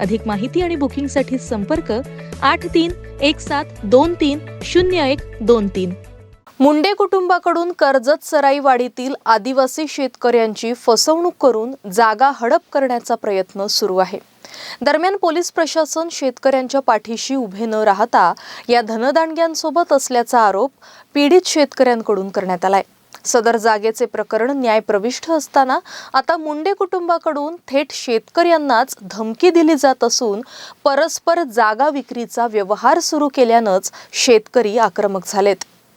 अधिक माहिती आणि बुकिंगसाठी संपर्क आठ तीन एक सात दोन तीन शून्य एक दोन तीन. मुंडे कुटुंबाकडून कर्जत सराईवाडीतील आदिवासी शेतकऱ्यांची फसवणूक करून जागा हडप करण्याचा प्रयत्न सुरू आहे. दरम्यान पोलीस प्रशासन शेतकऱ्यांच्या पाठीशी उभे न राहता या धनदांडग्यांसोबत असल्याचा आरोप पीडित शेतकऱ्यांकडून करण्यात आलाय. सदर जागेचे प्रकरण न्यायप्रविष्ट असताना आता मुंडे कुटुंबाकडून थेट शेतकऱ्यांनाच धमकी दिली जात असून परस्पर जागा विक्रीचा व्यवहार सुरू केल्यानंच शेतकरी आक्रमक झालेत.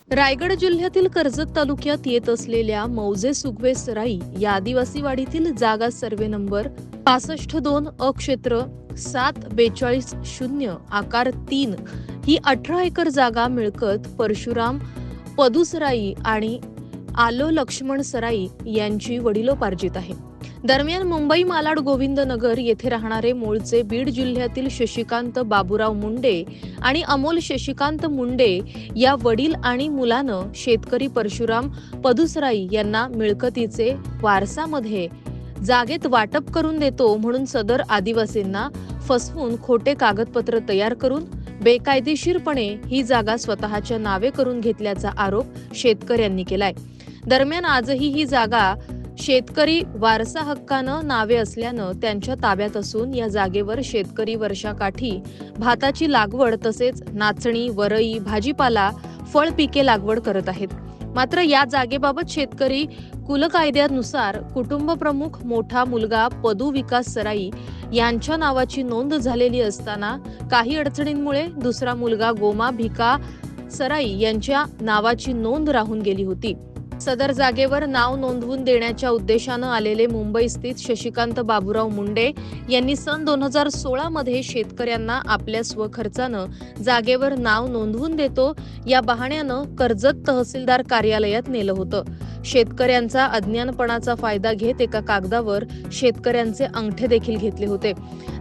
रायगड जिल्ह्यातील कर्जत तालुक्यात येत असलेल्या मौजे सुगवे सराई या आदिवासी वाडीतील जागा सर्वे नंबर पासष्ट दोन अक्षेत्र सात बेचाळीस शून्य आकार तीन ही अठरा एकर जागा मिळकत परशुराम पदुसराई आणि आलो लक्ष्मण सराई यांची वडिलोपार्जित आहे. दरम्यान मुंबई मालाड गोविंदनगर येथे राहणारे मूळचे बीड जिल्ह्यातील शशिकांत बाबूराव मुंडे आणि अमोल शशिकांत मुंडे या वडील आणि मुलानं शेतकरी परशुराम पदुसराई यांना मिळकतीचे वारसामध्ये जागेत वाटप करून देतो म्हणून सदर आदिवासींना फसवून खोटे कागदपत्र तयार करून बेकायदेशीरपणे ही जागा स्वतःच्या नावे करून घेतल्याचा आरोप शेतकऱ्यांनी केलाय. दरम्यान आजही ही जागा शेतकरी वारसा हक्कानं नावे असल्यानं त्यांच्या ताब्यात असून या जागेवर शेतकरी वर्षाकाठी भाताची लागवड तसेच नाचणी वरई भाजीपाला फळ पिके लागवड करत आहेत. मात्र या जागेबाबत शेतकरी कुलकायद्यानुसार कुटुंब प्रमुख मोठा मुलगा पदू विकास सराई यांच्या नावाची नोंद झालेली असताना काही अडचणींमुळे दुसरा मुलगा गोमा भिका सराई यांच्या नावाची नोंद राहून गेली होती. सदर जागेवर नाव नोंदवून देण्याच्या उद्देशानं आलेले मुंबई स्थित शशिकांत बाबूराव मुंडे यांनी सन दोन हजार सोळा मध्ये शेतकऱ्यांना आपल्या स्वखर्चानं जागेवर नाव नोंदवून देतो या बहाण्यानं कर्जत तहसीलदार कार्यालयात नेलं होतं. शेतकऱ्यांचा अज्ञानपणाचा फायदा घेत एका कागदावर शेतकऱ्यांचे अंगठे देखील घेतले होते.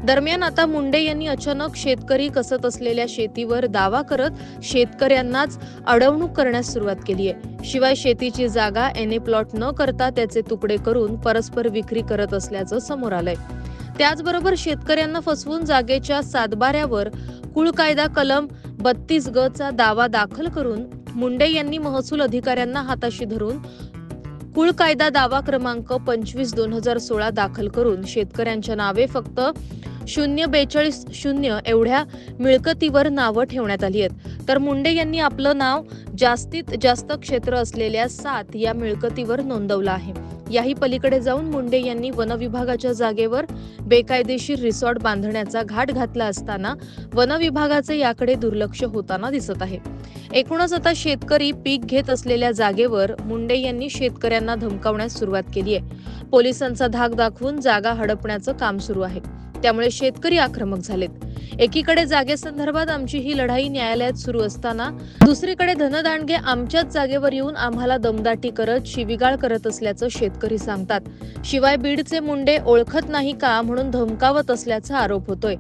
दरम्यान आता मुंडे यांनी अचानक शेतकरी कसत असलेल्या शेतीवर दावा करत शेतकऱ्यांनाच अडवणूक करण्यास सुरुवात केली आहे. शिवाय शेतीची जागा एन ए प्लॉट न करता त्याचे तुकडे करून परस्पर विक्री करत असल्याचं समोर आलंय. त्याचबरोबर शेतकऱ्यांना फसवून जागेच्या सातबाऱ्यावर कुळ कायदा कलम बत्तीस ग चा दावा दाखल करून मुंडे यांनी महसूल अधिकाऱ्यांना हाताशी धरून कुळ कायदा दावा क्रमांक पंचवीस दोन हजार सोळा दाखल करून शेतकऱ्यांच्या नावे फक्त शून्य बेचाळीस शून्य एवढ्या मिळकतीवर नावं ठेवण्यात आली आहेत. तर मुंडे यांनी आपलं नाव जास्तीत जास्त क्षेत्र असलेल्या सात या मिळकतीवर नोंदवलं आहे. याही पलीकडे जाऊन मुंडे यांनी वनविभागाच्या जागेवर बेकायदेशीर रिसॉर्ट बांधण्याचा घाट घातला असताना वनविभागाचे याकडे दुर्लक्ष होताना दिसत आहे. एकूणच आता शेतकरी पीक घेत असलेल्या जागेवर मुंडे यांनी शेतकऱ्यांना धमकावण्यास सुरुवात केली आहे. पोलिसांचा धाक दाखवून जागा हडपण्याचं काम सुरू आहे. त्यामुळे शेतकरी आक्रमक झालेत. एकीकडे जागेसंदर्भात आमची ही लढाई न्यायालयात सुरू असताना दुसरीकडे धनदांडगे आमच्याच जागेवर येऊन आम्हाला दमदाटी करत शिविगाळ करत असल्याचं शेतकरी सांगतात. शिवाय बीडचे मुंडे ओळखत नाही का म्हणून धमकावत असल्याचा आरोप होतोय.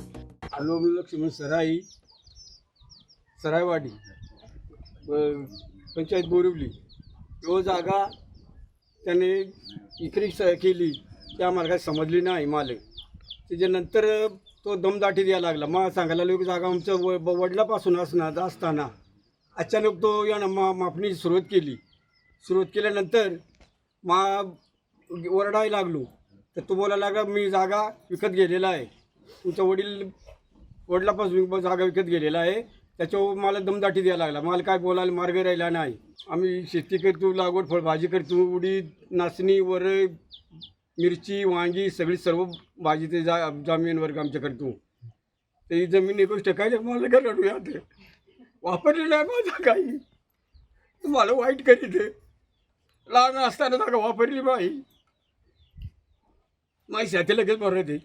लक्ष्मण सराई सरायवाडी पंचायत बोरिवली. तो जागा त्याने इकरी केली त्या मार्गात समजली नाही हिमालय त्याच्यानंतर तो दमदाटी द्यायला लागला. मग सांगायला लागलो की जागा आमचं व ब- वडिलापासून असणार असताना अचानक तो यानं मा मापणीची सुरुवात केली. सुरुवात केल्यानंतर मा ओरडायला लागलो. तर तो बोलायला लागला मी जागा विकत गेलेला आहे. तुमचा वडील वडिलापासून ब- जागा विकत गेलेला आहे. त्याच्यावर मला दमदाटी द्यायला लागला. मला काय बोलायला मार्ग राहिला नाही. आम्ही शेती करतो लागवड फळभाजी करतो उडीद नाचणी वरळ मिरची वांगी सगळी सर्व भाजी ते जा जमीन वर्ग आमच्याकडे करतो जमीन एक गोष्ट काय मला घर रडू ते वापरली नाही माझा काही. तुम्हाला वाईट करीत आहे. लहान असताना जागा वापरली बाई. माहिती शेती लगेच बरं ते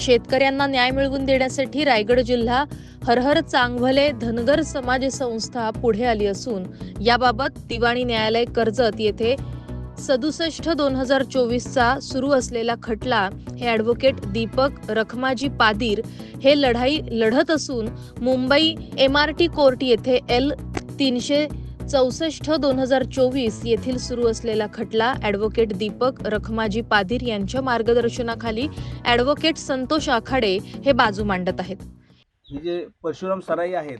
शेतकऱ्यांना न्याय मिळवून देण्यासाठी रायगड जिल्हा हरहर चांगभले धनगर समाज संस्था पुढे आली असून याबाबत दिवाणी न्यायालय कर्जत येथे सदुसष्ट दोन हजार चोवीसचा सुरू असलेला खटला हे ॲडव्होकेट दीपक रखमाजी पादीर हे लढाई लढत असून Mumbai M R T court येथे एल तीनशे चौसष्ट दोन हजार चोवीस येथील सुरू असलेला खटला ॲडव्होकेट दीपक रखमाजी पादीर यांच्या मार्गदर्शनाखाली ॲडव्होकेट संतोष आखाडे हे बाजू मांडत आहेत. हे जे परशुराम सराई आहेत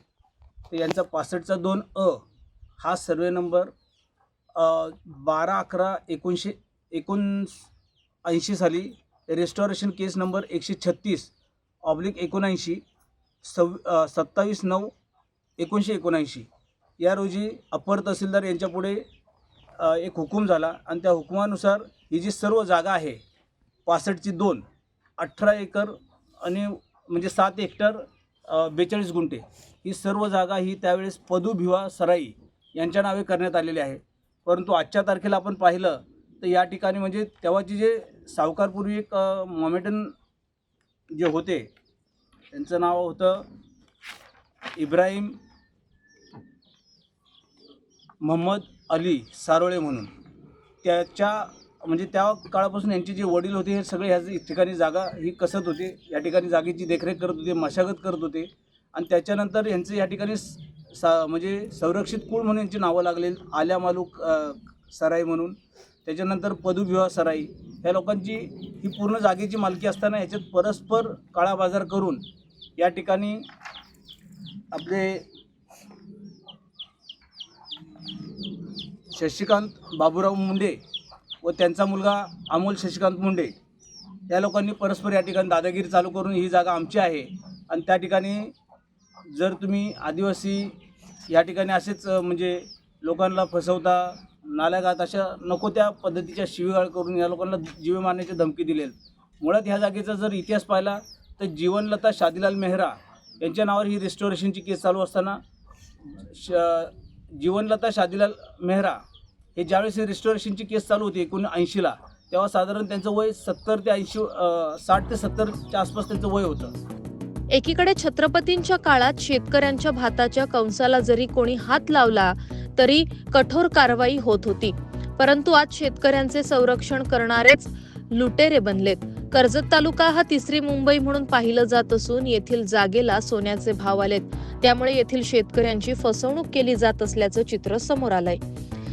तर यांचा पासष्टचा दोन अ हा सर्वे नंबर बारा अकरा एकोणीसशे एकोण ऐंशी साली रेस्टॉरेशन केस नंबर एकशे छत्तीस ऑब्लिक एकोणऐंशी सव सत्तावीस नऊ एकोणीसशे एकोणऐंशी. या रोजी अप्पर तहसीलदार यांच्यापुढे एक हुकूम झाला आणि त्या हुकुमानुसार ही जी सर्व जागा आहे पासष्टची दोन अठरा एकर आणि म्हणजे सात हेक्टर बेचाळीस गुंठे ही सर्व जागा ही त्यावेळेस पदुभिवा सराई यांच्या नावे करण्यात आलेली आहे. परंतु आजच्या तारखेला आपण पाहिलं तर या ठिकाणी म्हणजे तेव्हाचे जे सावकारपूर्वी एक मॉमेटन जे होते त्यांचं नाव होतं इब्राहिम मोहम्मद अली सारोळे म्हणून. त्याच्या म्हणजे त्या काळापासून यांचे जे वडील होते हे सगळे ह्या ठिकाणी जागा ही कसत होते या ठिकाणी जागेची देखरेख करत होते मशागत करत होते. आणि त्याच्यानंतर यांचं या ठिकाणी सा म्हणजे संरक्षित कुळ म्हणून यांची नावं लागलेली आल्या मालूक सराई म्हणून. त्याच्यानंतर पदुविवाह सराई. ह्या लोकांची ही पूर्ण जागेची मालकी असताना याच्यात परस्पर काळा बाजार करून या ठिकाणी आपले शशिकांत बाबूराव मुंडे व त्यांचा मुलगा अमोल शशिकांत मुंडे या लोकांनी परस्पर या ठिकाणी दादागिरी चालू करून ही जागा आमची आहे. आणि त्या ठिकाणी जर तुम्ही आदिवासी या ठिकाणी असेच म्हणजे लोकांना फसवता नाल्यागात अशा नको त्या पद्धतीच्या शिवीगाळ करून या लोकांना जीवे मारण्याची धमकी दिलेल. मुळात ह्या जागेचा जर इतिहास पाहिला तर जीवनलता शादीलाल मेहरा यांच्या नावावर ही रिस्टोरेशनची केस चालू असताना श जीवनलता शादीलाल मेहरा हे ज्यावेळेस ही रेस्टोरेशनची केस चालू होती एकूण ऐंशीला तेव्हा साधारण त्यांचं वय सत्तर ते ऐंशी साठ ते सत्तरच्या आसपास त्यांचं वय होतं. एकीकडे छत्रपतींच्या काळात शेतकऱ्यांच्या भाताच्या कंसाला जरी कोणी हात लावला तरी कठोर कारवाई होत होती. परंतु आज शेतकऱ्यांचे संरक्षण करणारेच लुटेरे बनलेत. कर्जत तालुका हा तिसरी मुंबई म्हणून पाहिलं जात असून येथील जागेला सोन्याचे भाव आलेत. त्यामुळे येथील शेतकऱ्यांची फसवणूक केली जात असल्याचं चित्र समोर आलंय.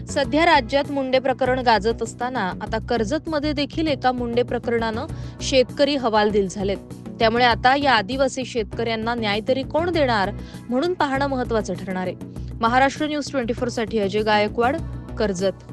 सध्या राज्यात मुंडे प्रकरण गाजत असताना आता कर्जतमध्ये देखील एका मुंडे प्रकरणानं शेतकरी हवालदिल झालेत. त्यामुळे आता या आदिवासी शेतकऱ्यांना न्याय तरी कोण देणार म्हणून पाहणं महत्वाचं ठरणार आहे. महाराष्ट्र न्यूज ट्वेंटी फोरसाठी अजय गायकवाड कर्जत.